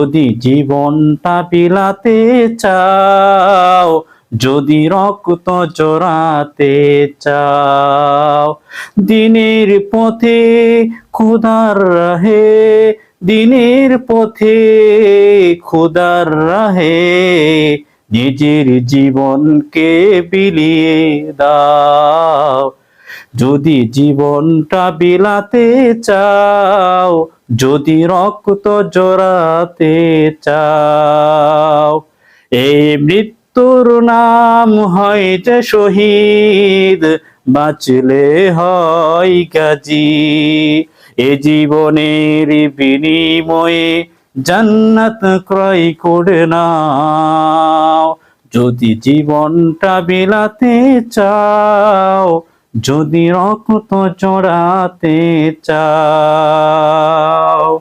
যদি জীবনটা বিলাতে চাও, যদি রক্ত জোড়াতে চাও, দিনের পথে খুদার রাহে, দিনের পথে খুদার রাহে, নিজের জীবনকে বিলিয়ে দাও। যদি জীবনটা বিলাতে চাও যদি রক্ত জোড়াতে চাও, এই মৃত্যুর নাম হয় যে শহীদ। বাঁচলে হয় গাজী। এ জীবনের বিনিময়ে জান্নাত ক্রয় করে নাও। যদি জীবনটা বিলাতে চাও যদি রক্ত চড়াতে চাও,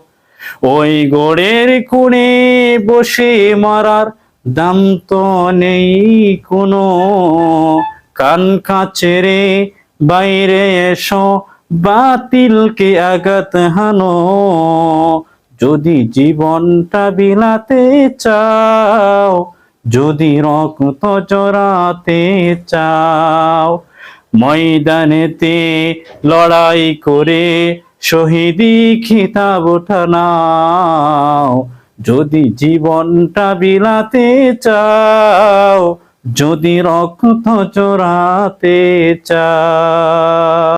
ওই গোড়ের কোণে বসে মারার দাম তো নেই কোনো। কান কাছেরে বাইরে এসো, বাতিলকে আঘাত হানো। যদি জীবনটা বিলাতে চাও, যদি রক্ত চড়াতে চাও ময়দানেতে লড়াই করে শহীদি খিতাব ওঠানাও যদি জীবনটা বিলাতে চাও যদি রক্ত চোরাতে চাও।